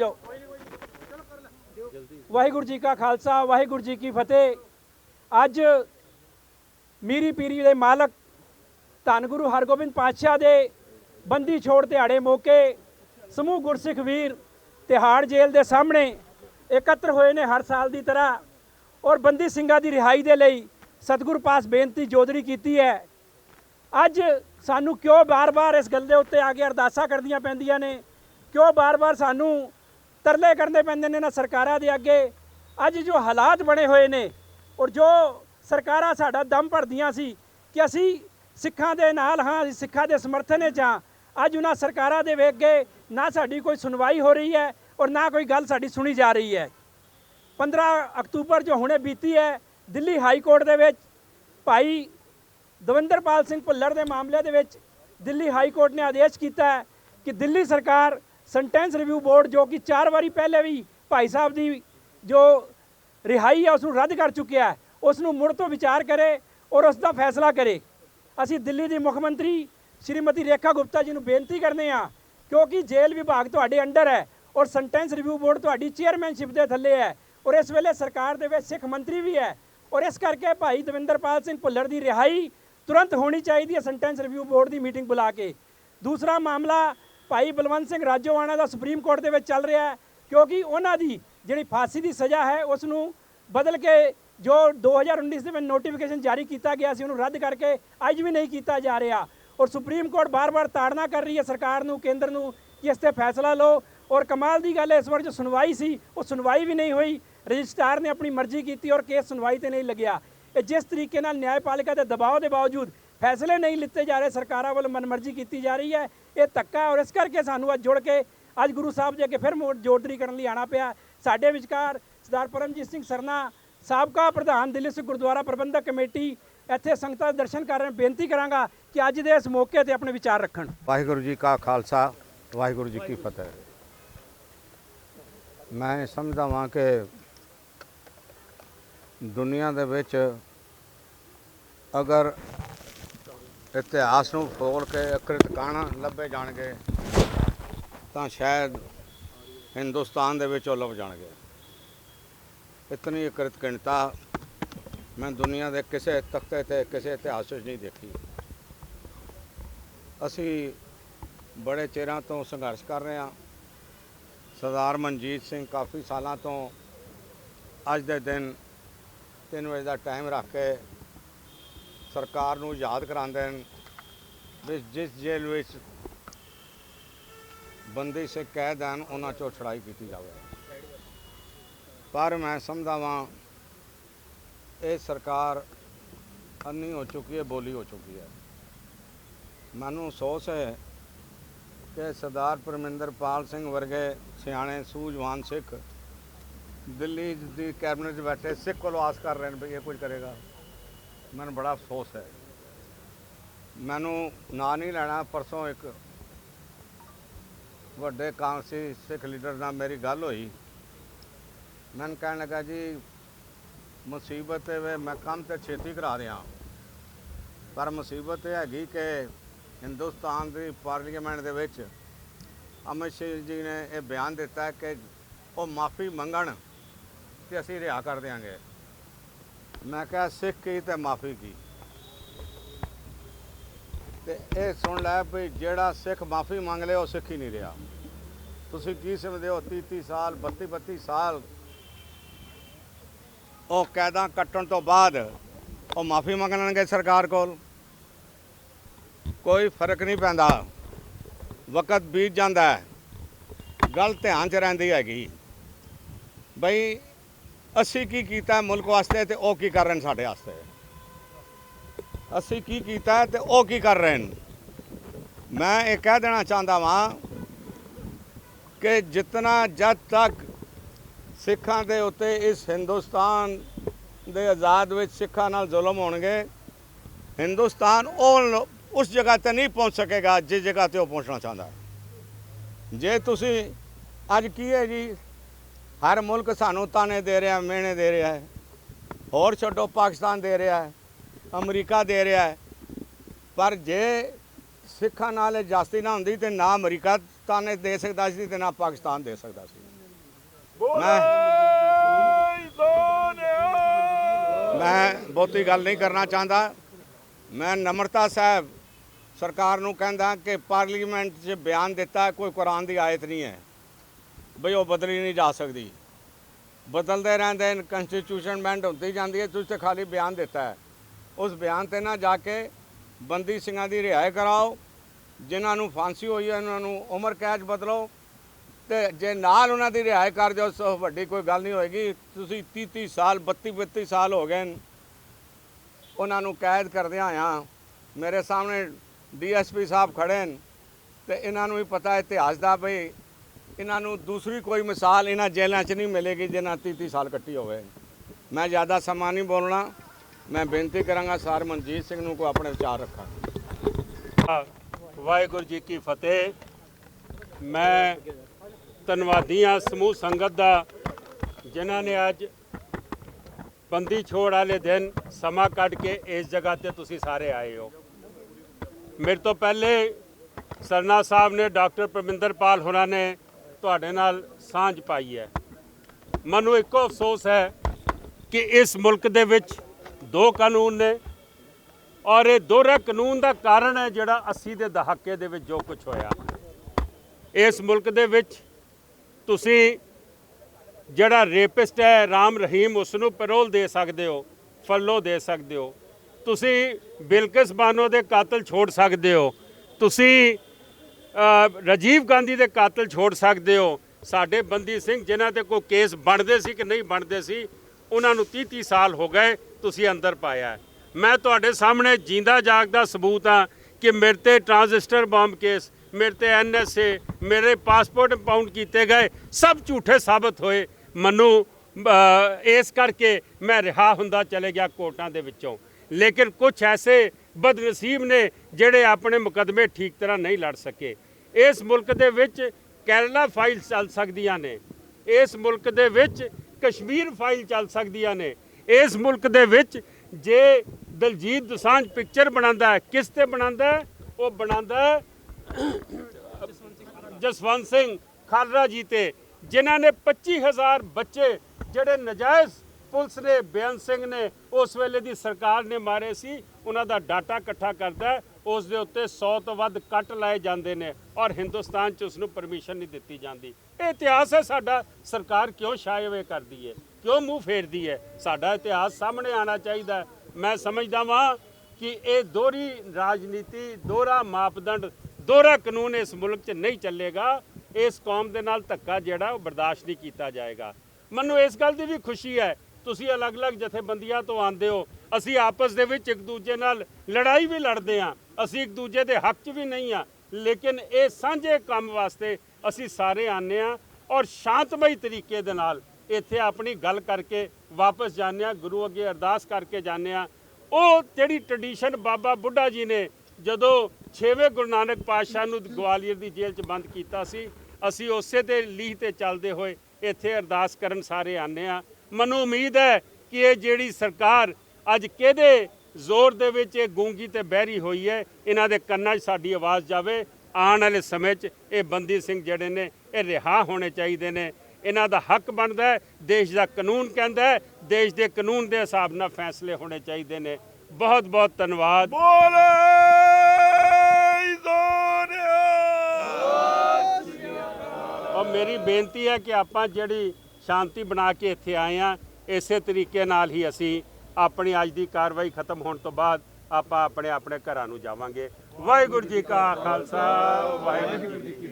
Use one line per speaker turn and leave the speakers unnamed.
ਜਾਓ। ਵਾਹਿਗੁਰੂ ਜੀ ਕਾ ਖਾਲਸਾ, ਵਾਹਿਗੁਰੂ ਜੀ ਕੀ ਫਤਿਹ। ਅੱਜ ਮੀਰੀ ਪੀਰੀ ਦੇ ਮਾਲਕ ਧੰਨ ਗੁਰੂ ਹਰਗੋਬਿੰਦ ਪਾਤਸ਼ਾਹ ਦੇ ਬੰਦੀ ਛੋੜ ਦਿਹਾੜੇ ਮੌਕੇ ਸਮੂਹ ਗੁਰਸਿੱਖ ਵੀਰ ਤਿਹਾੜ ਜੇਲ੍ਹ ਦੇ ਸਾਹਮਣੇ ਇਕੱਤਰ ਹੋਏ ਨੇ ਹਰ ਸਾਲ ਦੀ ਤਰ੍ਹਾਂ ਔਰ ਬੰਦੀ ਸਿੰਘਾਂ ਦੀ ਰਿਹਾਈ ਦੇ ਲਈ ਸਤਿਗੁਰ ਪਾਸ ਬੇਨਤੀ ਜੋਦਰੀ ਕੀਤੀ ਹੈ। ਅੱਜ ਸਾਨੂੰ ਕਿਉਂ ਬਾਰ-ਬਾਰ ਇਸ ਗੱਲ ਦੇ ਉੱਤੇ ਆ ਕੇ ਅਰਦਾਸਾਂ ਕਰਦੀਆਂ ਪੈਂਦੀਆਂ ਨੇ? ਕਿਉਂ ਬਾਰ-ਬਾਰ ਸਾਨੂੰ ਤਰਲੇ ਕਰਨੇ ਪੈਂਦੇ ਨੇ ਨਾ ਸਰਕਾਰਾਂ ਦੇ ਅੱਗੇ। ਅੱਜ ਜੋ ਹਾਲਾਤ ਬਣੇ ਹੋਏ ਨੇ ਔਰ ਜੋ ਸਰਕਾਰਾਂ ਸਾਡਾ ਦਮ ਭਰਦੀਆਂ ਸੀ ਕਿ ਅਸੀਂ ਸਿੱਖਾਂ ਦੇ ਨਾਲ ਹਾਂ, ਅਸੀਂ ਸਿੱਖਾਂ ਦੇ ਸਮਰਥਨ ਵਿੱਚ ਹਾਂ, ਅੱਜ ਉਹਨਾਂ ਸਰਕਾਰਾਂ ਦੇ ਵੇਖ ਕੇ ਨਾ ਸਾਡੀ ਕੋਈ ਸੁਣਵਾਈ ਹੋ ਰਹੀ ਹੈ ਔਰ ਨਾ ਕੋਈ ਗੱਲ ਸਾਡੀ ਸੁਣੀ ਜਾ ਰਹੀ ਹੈ। 15 ਅਕਤੂਬਰ ਜੋ ਹੁਣੇ ਬੀਤੀ ਹੈ, ਦਿੱਲੀ ਹਾਈ ਕੋਰਟ ਦੇ ਵਿੱਚ ਭਾਈ ਦਵਿੰਦਰਪਾਲ ਸਿੰਘ ਭੁੱਲਰ ਦੇ ਮਾਮਲੇ ਦੇ ਵਿੱਚ ਦਿੱਲੀ ਹਾਈ ਕੋਰਟ ਨੇ ਆਦੇਸ਼ ਕੀਤਾ ਹੈ ਕਿ ਦਿੱਲੀ ਸਰਕਾਰ ਸੈਂਟੈਂਸ ਰਿਵਿਊ ਬੋਰਡ ਜੋ ਕਿ ਚਾਰ ਵਾਰੀ ਪਹਿਲੇ ਵੀ ਭਾਈ ਸਾਹਿਬ ਦੀ ਜੋ ਰਿਹਾਈ ਹੈ ਉਸ ਨੂੰ ਰੱਦ ਕਰ ਚੁੱਕਿਆ ਹੈ ਉਸ ਨੂੰ ਮੁੜ ਤੋਂ ਵਿਚਾਰ ਕਰੇ ਔਰ ਉਸ ਦਾ ਫੈਸਲਾ ਕਰੇ। ਅਸੀਂ ਦਿੱਲੀ ਦੀ ਮੁੱਖ ਮੰਤਰੀ ਸ਼੍ਰੀਮਤੀ ਰੇਖਾ ਗੁਪਤਾ ਜੀ ਨੂੰ ਬੇਨਤੀ ਕਰਨੇ ਆ, ਕਿਉਂਕਿ ਜੇਲ੍ਹ ਵਿਭਾਗ ਤੁਹਾਡੇ ਅੰਡਰ ਹੈ ਔਰ ਸੈਂਟੈਂਸ ਰਿਵਿਊ ਬੋਰਡ ਤੁਹਾਡੀ ਚੇਅਰਮੈਨਸ਼ਿਪ ਦੇ ਥੱਲੇ ਹੈ ਔਰ ਇਸ ਵੇਲੇ ਸਰਕਾਰ ਦੇ ਵਿੱਚ ਸਿੱਖ ਮੰਤਰੀ ਵੀ ਹੈ ਔਰ ਇਸ ਕਰਕੇ ਭਾਈ ਦਵਿੰਦਰਪਾਲ ਸਿੰਘ ਭੁੱਲਰ ਦੀ ਰਿਹਾਈ ਤੁਰੰਤ ਹੋਣੀ ਚਾਹੀਦੀ ਹੈ ਸੈਂਟੈਂਸ ਰਿਵਿਊ ਬੋਰਡ ਦੀ ਮੀਟਿੰਗ ਬੁਲਾ ਕੇ। ਦੂਸਰਾ ਮਾਮਲਾ ਭਾਈ ਬਲਵੰਤ ਸਿੰਘ ਰਾਜੋਆਣਾ ਦਾ ਸੁਪਰੀਮ ਕੋਰਟ ਦੇ ਵਿੱਚ ਚੱਲ ਰਿਹਾ ਹੈ, ਕਿਉਂਕਿ ਉਹਨਾਂ ਦੀ ਜਿਹੜੀ ਫਾਂਸੀ ਦੀ ਸਜ਼ਾ ਹੈ ਉਸ ਨੂੰ ਬਦਲ ਕੇ ਜੋ 2019 ਦੇ ਵਿੱਚ ਨੋਟੀਫਿਕੇਸ਼ਨ ਜਾਰੀ ਕੀਤਾ ਗਿਆ ਸੀ, ਉਹਨੂੰ ਰੱਦ ਕਰਕੇ ਅੱਜ ਵੀ ਨਹੀਂ ਕੀਤਾ ਜਾ ਰਿਹਾ। ਔਰ ਸੁਪਰੀਮ ਕੋਰਟ ਬਾਰ-ਬਾਰ ਤਾੜਨਾ ਕਰ ਰਹੀ ਹੈ ਸਰਕਾਰ ਨੂੰ, ਕੇਂਦਰ ਨੂੰ ਕਿ ਇਸ ਤੇ ਫੈਸਲਾ ਲਓ। ਔਰ ਕਮਾਲ ਦੀ ਗੱਲ ਹੈ, ਇਸ ਵਾਰ ਜੋ ਸੁਣਵਾਈ ਸੀ, ਉਹ ਸੁਣਵਾਈ ਵੀ ਨਹੀਂ ਹੋਈ। ਰਜਿਸਟਰਾਰ ਨੇ ਆਪਣੀ ਮਰਜ਼ੀ ਕੀਤੀ ਔਰ ਕੇਸ ਸੁਣਵਾਈ ਤੇ ਨਹੀਂ ਲੱਗਿਆ। ਇਹ ਜਿਸ ਤਰੀਕੇ ਨਾਲ ਨਿਆਂਪਾਲਿਕਾ ਦੇ ਦਬਾਅ ਦੇ ਬਾਵਜੂਦ ਫੈਸਲੇ ਨਹੀਂ ਲਿੱਤੇ ਜਾ ਰਹੇ, ਸਰਕਾਰਾਂ ਵੱਲੋਂ ਮਨਮਰਜ਼ੀ ਕੀਤੀ ਜਾ ਰਹੀ ਹੈ। ਇਹ ਧੱਕਾ ਔਰ ਇਸ ਕਰਕੇ ਸਾਨੂੰ ਅੱਜ ਜੁੜ ਕੇ ਅੱਜ ਗੁਰੂ ਸਾਹਿਬ ਜੀ ਅੱਗੇ ਫਿਰ ਮੋੜ ਜੋੜਦਰੀ ਕਰਨ ਲਈ ਆਣਾ ਪਿਆ। ਸਾਡੇ ਵਿਚਕਾਰ ਸਰਦਾਰ ਪਰਮਜੀਤ ਸਿੰਘ ਸਰਨਾ ਸਾਬਕਾ ਪ੍ਰਧਾਨ ਦਿੱਲੀ ਸਿੱਖ ਗੁਰਦੁਆਰਾ ਪ੍ਰਬੰਧਕ ਕਮੇਟੀ ਇੱਥੇ ਸੰਗਤਾਂ ਦੇ ਦਰਸ਼ਨ ਕਰ ਰਹੇ ਬੇਨਤੀ ਕਰਾਂਗਾ ਕਿ ਅੱਜ ਦੇ ਇਸ ਮੌਕੇ ਤੇ ਆਪਣੇ ਵਿਚਾਰ ਰੱਖਣ।
ਵਾਹਿਗੁਰੂ ਜੀ ਕਾ ਖਾਲਸਾ, ਵਾਹਿਗੁਰੂ ਜੀ ਕੀ ਫਤਿਹ। ਮੈਂ ਸਮਝਦਾ ਵਾਂ ਕਿ ਦੁਨੀਆ ਦੇ ਵਿੱਚ ਅਗਰ ਇਤਿਹਾਸ ਨੂੰ ਫੋਲ ਕੇ ਅਕ੍ਰਿਤ ਕਾਣਾ ਲੱਭੇ ਜਾਣਗੇ, ਤਾਂ ਸ਼ਾਇਦ ਹਿੰਦੁਸਤਾਨ ਦੇ ਵਿੱਚ ਉਹ ਲੱਭ ਜਾਣਗੇ। ਇਤਨੀ ਅਕ੍ਰਿਤ ਕਿਣਤਾ ਮੈਂ ਦੁਨੀਆ ਦੇ ਕਿਸੇ ਤਖਤੇ ਤੇ ਕਿਸੇ ਇਤਿਹਾਸ ਵਿੱਚ ਨਹੀਂ ਦੇਖੀ। ਅਸੀਂ ਬੜੇ ਚਿਰਾਂ ਤੋਂ ਸੰਘਰਸ਼ ਕਰ ਰਹੇ ਹਾਂ। ਸਰਦਾਰ ਮਨਜੀਤ ਸਿੰਘ ਕਾਫੀ ਸਾਲਾਂ ਤੋਂ ਅੱਜ ਦੇ ਦਿਨ 3 ਵਜੇ ਦਾ ਟਾਈਮ ਰੱਖ ਕੇ ਸਰਕਾਰ ਨੂੰ ਯਾਦ ਕਰਾਉਂਦੇ ਹਨ। ਵੀ ਜਿਸ ਜੇਲ੍ਹ ਵਿੱਚ ਬੰਦੀ ਸੇ ਕੈਦ ਹਨ ਉਹਨਾਂ ਚੋਂ ਛੜਾਈ ਕੀਤੀ ਜਾਵੇ। ਪਰ ਮੈਂ ਸਮਝਦਾ ਵਾਂ ਇਹ ਸਰਕਾਰ ਅੰਨੀ ਹੋ ਚੁੱਕੀ ਹੈ, ਬੋਲੀ ਹੋ ਚੁੱਕੀ ਹੈ। ਮੈਨੂੰ ਅਫਸੋਸ ਹੈ ਕਿ ਸਰਦਾਰ ਪਰਮਿੰਦਰਪਾਲ ਸਿੰਘ ਵਰਗੇ ਸਿਆਣੇ ਸੂਝਵਾਨ ਸਿੱਖ ਦਿੱਲੀ ਦੀ ਕੈਬਨਿਟ 'ਚ ਬੈਠੇ ਸਿੱਖ ਕੋਲੋਂ ਆਸ ਕਰ ਰਹੇ ਨੇ ਵੀ ਇਹ ਕੁਝ ਕਰੇਗਾ। ਮੈਨੂੰ ਬੜਾ ਅਫਸੋਸ ਹੈ। ਮੈਨੂੰ ਨਾਂ ਨਹੀਂ ਲੈਣਾ, ਪਰਸੋਂ ਇੱਕ ਵੱਡੇ ਕਾਂਗਰਸੀ ਸਿੱਖ ਲੀਡਰ ਨਾਲ ਮੇਰੀ ਗੱਲ ਹੋਈ। ਮੈਨੂੰ ਕਹਿਣ ਲੱਗਾ ਜੀ, ਮੁਸੀਬਤ ਹੈ ਮੈਂ ਕੰਮ ਤੇ ਛੇਤੀ ਕਰਾ ਦਿਆਂ। ਪਰ ਮੁਸੀਬਤ ਇਹ ਹੈਗੀ ਕਿ ਹਿੰਦੁਸਤਾਨ ਦੀ ਪਾਰਲੀਮੈਂਟ ਦੇ ਵਿੱਚ ਅਮਿਤ ਸ਼ਾਹ ਜੀ ਨੇ ਇਹ ਬਿਆਨ ਦਿੱਤਾ ਕਿ ਉਹ ਮਾਫੀ ਮੰਗਣ ਤੇ ਅਸੀਂ ਰਿਹਾ ਕਰ ਦਿਆਂਗੇ। ਮੈਂ ਕਿਹਾ, ਸਿੱਖ ਕੀ ਤੇ ਮਾਫੀ ਕੀ? ਤੇ ਇਹ ਸੁਣ ਲੈ ਵੀ ਜਿਹੜਾ ਸਿੱਖ ਮਾਫੀ ਮੰਗ ਲੇ ਉਹ ਸਿੱਖ ਹੀ ਨਹੀਂ ਰਿਹਾ। ਤੁਸੀਂ ਕੀ ਸਮਝਦੇ ਹੋ 30 30 ਸਾਲ 32 32 ਸਾਲ ਉਹ ਕੈਦਾਂ ਕੱਟਣ ਤੋਂ ਬਾਅਦ ਉਹ ਮਾਫੀ ਮੰਗਣਗੇ ਸਰਕਾਰ ਕੋਲ? ਕੋਈ ਫ਼ਰਕ ਨਹੀਂ ਪੈਂਦਾ। ਵਕਤ ਬੀਤ ਜਾਂਦਾ ਹੈ। ਗੱਲ ਧਿਆਨ 'ਚ ਰਹਿੰਦੀ ਹੈਗੀ। ਬਈ ਅਸੀਂ ਕੀ ਕੀਤਾ ਮੁਲਕ ਵਾਸਤੇ ਤੇ ਉਹ ਕੀ ਕਰ ਰਹੇ ਨੇ ਸਾਡੇ ਵਾਸਤੇ? ਅਸੀਂ ਕੀ ਕੀਤਾ ਤੇ ਉਹ ਕੀ ਕਰ ਰਹੇ ਨੇ? ਮੈਂ ਇਹ ਕਹਿ ਦੇਣਾ ਚਾਹੁੰਦਾ ਵਾਂ ਕਿ ਜਿਤਨਾ ਜਦ ਤੱਕ ਸਿੱਖਾਂ ਦੇ ਉੱਤੇ ਇਸ ਹਿੰਦੁਸਤਾਨ ਦੇ ਆਜ਼ਾਦ ਵਿੱਚ ਸਿੱਖਾਂ ਨਾਲ ਜ਼ੁਲਮ ਹੋਣਗੇ, ਹਿੰਦੁਸਤਾਨ ਉਹ ਉਸ ਜਗ੍ਹਾ ਤੇ ਨਹੀਂ ਪਹੁੰਚ ਸਕੇਗਾ ਜਿਸ ਜਗ੍ਹਾ ਤੇ ਉਹ ਪਹੁੰਚਣਾ ਚਾਹੁੰਦਾ। ਜੇ ਤੁਸੀਂ, ਅੱਜ ਕੀ ਹੈ ਜੀ? ਹਰ ਮੁਲਕ ਸਾਨੂੰ ਤਾਨੇ ਦੇ ਰਿਹਾ, ਮਿਹਣੇ ਦੇ ਰਿਹਾ ਹੈ। ਹੋਰ ਛੱਡੋ, ਪਾਕਿਸਤਾਨ ਦੇ ਰਿਹਾ ਹੈ, ਅਮਰੀਕਾ ਦੇ ਰਿਹਾ ਹੈ। ਪਰ ਜੇ ਸਿੱਖਾਂ ਨਾਲ ਇਹ ਜਾਸਤੀ ਨਾ ਹੁੰਦੀ ਤੇ ਨਾ ਅਮਰੀਕਾ ਤਾਨੇ ਦੇ ਸਕਦਾ ਸੀ ਤੇ ਨਾ ਪਾਕਿਸਤਾਨ ਦੇ ਸਕਦਾ ਸੀ। ਮੈਂ ਮੈਂ ਬਹੁਤੀ ਗੱਲ ਨਹੀਂ ਕਰਨਾ ਚਾਹੁੰਦਾ। ਮੈਂ ਨਮਰਤਾ ਸਾਹਿਬ ਸਰਕਾਰ ਨੂੰ ਕਹਿੰਦਾ ਕਿ ਪਾਰਲੀਮੈਂਟ 'ਚ ਬਿਆਨ ਦਿੱਤਾ, ਕੋਈ ਕੁਰਾਨ ਦੀ ਆਇਤ ਨਹੀਂ ਹੈ। ਬਈ ਉਹ ਬਦਲੀ ਨਹੀਂ ਜਾ ਸਕਦੀ। ਬਦਲਦੇ ਰਹਿੰਦੇ ਨੇ ਕਨਸਟੀਟਿਊਸ਼ਨ ਬੈਂਡ ਹੁੰਦੀ ਜਾਂਦੀ ਹੈ, ਤੁਸੀਂ ਤੇ ਖਾਲੀ ਬਿਆਨ ਦਿੱਤਾ ਹੈ। ਉਸ ਬਿਆਨ ਤੇ ਨਾ ਜਾ ਕੇ ਬੰਦੀ ਸਿੰਘਾਂ ਦੀ ਰਿਹਾਈ ਕਰਾਓ, ਜਿਨ੍ਹਾਂ ਨੂੰ ਫਾਂਸੀ ਹੋਈ ਹੈ, ਉਹਨਾਂ ਨੂੰ ਉਮਰ ਕੈਦ ਬਦਲੋ, ਤੇ ਜੇ ਨਾਲ ਉਹਨਾਂ ਦੀ ਰਿਹਾਈ ਕਰ ਦਿਓ, ਸੋ ਵੱਡੀ ਕੋਈ ਗੱਲ ਨਹੀਂ ਹੋਏਗੀ। ਤੁਸੀਂ 30 30 ਸਾਲ 32 32 ਸਾਲ ਹੋ ਗਏ ਉਹਨਾਂ ਨੂੰ ਕੈਦ ਕਰਦਿਆਂ ਆ ਮੇਰੇ ਸਾਹਮਣੇ ਡੀਐਸਪੀ ਸਾਹਿਬ ਖੜੇ ਨੇ, ਤੇ ਇਹਨਾਂ ਨੂੰ ਵੀ ਪਤਾ ਇਤਿਹਾਸ ਦਾ ਵੀ ਇਹਨਾਂ ਨੂੰ ਦੂਸਰੀ ਕੋਈ ਮਿਸਾਲ ਇਹਨਾਂ ਜੇਲ੍ਹਾਂ 'ਚ ਨਹੀਂ ਮਿਲੇਗੀ ਜਿਨ੍ਹਾਂ 30 30 ਸਾਲ ਕੱਟੀ ਹੋਵੇ। ਮੈਂ ਜ਼ਿਆਦਾ ਸਮਾਂ ਨਹੀਂ ਬੋਲਣਾ। ਮੈਂ ਬੇਨਤੀ ਕਰਾਂਗਾ ਸਰ ਮਨਜੀਤ ਸਿੰਘ ਨੂੰ ਕੋ ਆਪਣੇ ਵਿਚਾਰ ਰੱਖਾਂ
ਵਾਹਿਗੁਰੂ ਜੀ ਕੀ ਫਤਿਹ। ਮੈਂ ਧੰਨਵਾਦੀ ਹਾਂ ਸਮੂਹ ਸੰਗਤ ਦਾ, ਜਿਨ੍ਹਾਂ ਨੇ ਅੱਜ ਬੰਦੀ ਛੋੜ ਵਾਲੇ ਦਿਨ ਸਮਾਂ ਕੱਢ ਕੇ ਇਸ ਜਗ੍ਹਾ ਤੇ ਤੁਸੀਂ ਸਾਰੇ ਆਏ ਹੋ। ਮੇਰੇ ਤੋਂ ਪਹਿਲੇ ਸਰਨਾ ਸਾਹਿਬ ਨੇ, ਡਾਕਟਰ ਪਰਮਿੰਦਰਪਾਲ ਹੋਰਾਂ ਨੇ ਤੁਹਾਡੇ ਨਾਲ ਸਾਂਝ ਪਾਈ ਹੈ। ਮੈਨੂੰ ਇੱਕੋ ਅਫਸੋਸ ਹੈ ਕਿ ਇਸ ਮੁਲਕ ਦੇ ਵਿੱਚ ਦੋ ਕਾਨੂੰਨ ਨੇ ਔਰ ਇਹ ਦੋਹਰਾ ਕਾਨੂੰਨ ਦਾ ਕਾਰਨ ਹੈ ਜਿਹੜਾ 80 ਦੇ ਦਹਾਕੇ ਦੇ ਵਿੱਚ ਜੋ ਕੁਝ ਹੋਇਆ। ਇਸ ਮੁਲਕ ਦੇ ਵਿੱਚ ਤੁਸੀਂ ਜਿਹੜਾ ਰੇਪਿਸਟ ਹੈ, ਰਾਮ ਰਹੀਮ ਉਸ ਨੂੰ ਪੈਰੋਲ ਦੇ ਸਕਦੇ ਹੋ, ਫੱਲੋ ਦੇ ਸਕਦੇ ਹੋ। ਤੁਸੀਂ ਬਿਲਕਿਸ ਬਾਨੋ ਦੇ ਕਾਤਲ ਛੋੜ ਸਕਦੇ ਹੋ। ਤੁਸੀਂ ਰਾਜੀਵ ਗਾਂਧੀ ਦੇ ਕਾਤਲ ਛੋੜ ਸਕਦੇ ਹੋ। ਸਾਡੇ ਬੰਦੀ ਸਿੰਘ ਜਿਨ੍ਹਾਂ ਤੇ ਕੋਈ ਕੇਸ ਬਣਦੇ ਸੀ ਕਿ ਨਹੀਂ ਬਣਦੇ ਸੀ, ਉਹਨਾਂ ਨੂੰ 30 30 ਸਾਲ ਹੋ ਗਏ ਤੁਸੀਂ ਅੰਦਰ ਪਾਇਆ ਮੈਂ ਤੁਹਾਡੇ ਸਾਹਮਣੇ ਜਿੰਦਾ ਜਾਗਦਾ ਸਬੂਤ ਹਾਂ ਕਿ ਮੇਰੇ ਤੇ ਟਰਾਂਜ਼ਿਸਟਰ ਬੰਬ ਕੇਸ, ਮੇਰੇ ਤੇ ਐਨਐਸਏ ਮੇਰੇ ਪਾਸਪੋਰਟ ਇੰਪਾਊਂਡ ਕੀਤੇ ਗਏ, ਸਭ ਝੂਠੇ ਸਾਬਤ ਹੋਏ। ਮੈਨੂੰ ਇਸ ਕਰਕੇ ਮੈਂ ਰਿਹਾ ਹੁੰਦਾ ਚਲੇ ਗਿਆ ਕੋਰਟਾਂ ਦੇ ਵਿੱਚੋਂ। ਲੇਕਿਨ ਕੁਝ ਐਸੇ ਬਦਨਸੀਬ ਨੇ ਜਿਹੜੇ ਆਪਣੇ ਮੁਕਦਮੇ ਠੀਕ ਤਰ੍ਹਾਂ ਨਹੀਂ ਲੜ ਸਕੇ। ਇਸ ਮੁਲਕ ਦੇ ਵਿੱਚ ਕੇਰਲਾ ਫਾਈਲ ਚੱਲ ਸਕਦੀਆਂ ਨੇ। ਇਸ ਮੁਲਕ ਦੇ ਵਿੱਚ ਕਸ਼ਮੀਰ ਫਾਈਲ ਚੱਲ ਸਕਦੀਆਂ ਨੇ। ਇਸ ਮੁਲਕ ਦੇ ਵਿੱਚ ਜੇ ਦਲਜੀਤ ਦੋਸਾਂਝ ਪਿਕਚਰ ਬਣਾਉਂਦਾ ਕਿਸ ਤੇ ਬਣਾਉਂਦਾ ਉਹ ਬਣਾਉਂਦਾ ਜਸਵੰਤ ਸਿੰਘ ਖਾਲਰਾ ਜੀ ਤੇ, ਜਿਨ੍ਹਾਂ ਨੇ 25000 ਬੱਚੇ ਜਿਹੜੇ ਨਜਾਇਜ਼ ਪੁਲਿਸ ਨੇ ਬੇਅੰਤ ਸਿੰਘ ਨੇ, ਉਸ ਵੇਲੇ ਦੀ ਸਰਕਾਰ ਨੇ ਮਾਰੇ ਸੀ। ਉਹਨਾਂ ਦਾ ਡਾਟਾ ਇਕੱਠਾ ਕਰਦਾ ਉਸ ਦੇ ਉੱਤੇ 100 ਤੋਂ ਵੱਧ ਕੱਟ ਲਾਏ ਜਾਂਦੇ ਨੇ ਔਰ ਹਿੰਦੁਸਤਾਨ 'ਚ ਉਸ ਨੂੰ ਪਰਮਿਸ਼ਨ ਨਹੀਂ ਦਿੱਤੀ ਜਾਂਦੀ। ਇਹ ਇਤਿਹਾਸ ਹੈ ਸਾਡਾ, ਸਰਕਾਰ ਕਿਉਂ ਸ਼ਾਇਵੇ ਕਰਦੀ ਹੈ? ਕਿਉਂ ਮੂੰਹ ਫੇਰਦੀ ਹੈ? ਸਾਡਾ ਇਤਿਹਾਸ ਸਾਹਮਣੇ ਆਣਾ ਚਾਹੀਦਾ ਮੈਂ ਸਮਝਦਾ ਵਾਂ ਕਿ ਇਹ ਦੋਹਰੀ ਰਾਜਨੀਤੀ, ਦੋਹਰਾ ਮਾਪਦੰਡ, ਦੋਹਰਾ ਕਾਨੂੰਨ ਇਸ ਮੁਲਕ 'ਚ ਨਹੀਂ ਚੱਲੇਗਾ। ਇਸ ਕੌਮ ਦੇ ਨਾਲ ਧੱਕਾ ਜਿਹੜਾ ਉਹ ਬਰਦਾਸ਼ਤ ਨਹੀਂ ਕੀਤਾ ਜਾਏਗਾ। ਮੈਨੂੰ ਇਸ ਗੱਲ ਦੀ ਵੀ ਖੁਸ਼ੀ ਹੈ ਤੁਸੀਂ ਅਲੱਗ-ਅਲੱਗ ਜਥੇਬੰਦੀਆਂ ਤੋਂ ਆਉਂਦੇ ਹੋ। ਅਸੀਂ ਆਪਸ ਦੇ ਵਿੱਚ ਇੱਕ ਦੂਜੇ ਨਾਲ ਲੜਾਈ ਵੀ ਲੜਦੇ ਹਾਂ। ਅਸੀਂ ਇੱਕ ਦੂਜੇ ਦੇ ਹੱਕ 'ਚ ਵੀ ਨਹੀਂ ਆ ਲੇਕਿਨ ਇਹ ਸਾਂਝੇ ਕੰਮ ਵਾਸਤੇ ਅਸੀਂ ਸਾਰੇ ਆਨੇ ਆ ਔਰ ਸ਼ਾਂਤਮਈ ਤਰੀਕੇ ਦੇ ਨਾਲ ਇੱਥੇ ਆਪਣੀ ਗੱਲ ਕਰਕੇ ਵਾਪਸ ਜਾਂਦੇ ਆ ਗੁਰੂ ਅੱਗੇ ਅਰਦਾਸ ਕਰਕੇ ਜਾਂਦੇ ਆ ਉਹ ਜਿਹੜੀ ਟ੍ਰੈਡੀਸ਼ਨ ਬਾਬਾ ਬੁੱਢਾ ਜੀ ਨੇ ਜਦੋਂ 6ਵੇਂ ਗੁਰੂ ਨਾਨਕ ਪਾਤਸ਼ਾਹ ਨੂੰ ਗਵਾਲੀਅਰ ਦੀ ਜੇਲ੍ਹ 'ਚ ਬੰਦ ਕੀਤਾ ਸੀ, ਅਸੀਂ ਉਸੇ ਦੇ ਲੀਹ ਤੇ ਚੱਲਦੇ ਹੋਏ ਇੱਥੇ ਅਰਦਾਸ ਕਰਨ ਸਾਰੇ ਆਨੇ ਆ ਮੈਨੂੰ ਉਮੀਦ ਹੈ ਕਿ ਇਹ ਜਿਹੜੀ ਸਰਕਾਰ ਅੱਜ ਕਿਹਦੇ ਜ਼ੋਰ ਦੇ ਵਿੱਚ ਇਹ ਗੂੰਗੀ ਤੇ ਬਹਿਰੀ ਹੋਈ ਹੈ ਇਹਨਾਂ ਦੇ ਕੰਨਾਂ 'ਚ ਸਾਡੀ ਆਵਾਜ਼ ਜਾਵੇ। ਆਉਣ ਵਾਲੇ ਸਮੇਂ 'ਚ ਇਹ ਬੰਦੀ ਸਿੰਘ ਜਿਹੜੇ ਨੇ ਇਹ ਰਿਹਾ ਹੋਣੇ ਚਾਹੀਦੇ ਨੇ। ਇਹਨਾਂ ਦਾ ਹੱਕ ਬਣਦਾ ਹੈ ਦੇਸ਼ ਦਾ ਕਾਨੂੰਨ ਕਹਿੰਦਾ ਹੈ ਦੇਸ਼ ਦੇ ਕਾਨੂੰਨ ਦੇ ਹਿਸਾਬ ਨਾਲ ਫੈਸਲੇ ਹੋਣੇ ਚਾਹੀਦੇ ਨੇ। ਬਹੁਤ ਬਹੁਤ ਧੰਨਵਾਦ।
ਬੋਲੇ
ਮੇਰੀ ਬੇਨਤੀ ਹੈ ਕਿ ਆਪਾਂ ਜਿਹੜੀ ਸ਼ਾਂਤੀ ਬਣਾ ਕੇ ਇੱਥੇ ਆਏ ਆ ਇਸੇ ਤਰੀਕੇ ਨਾਲ ਹੀ ਅਸੀਂ ਆਪਣੀ ਅੱਜ ਦੀ ਕਾਰਵਾਈ ਖਤਮ ਹੋਣ ਤੋਂ ਬਾਅਦ ਆਪਾਂ ਆਪਣੇ ਆਪਣੇ ਘਰਾਂ ਨੂੰ ਜਾਵਾਂਗੇ। ਵਾਹਿਗੁਰੂ ਜੀ ਕਾ ਖਾਲਸਾ, ਵਾਹਿਗੁਰੂ ਜੀ ਕੀ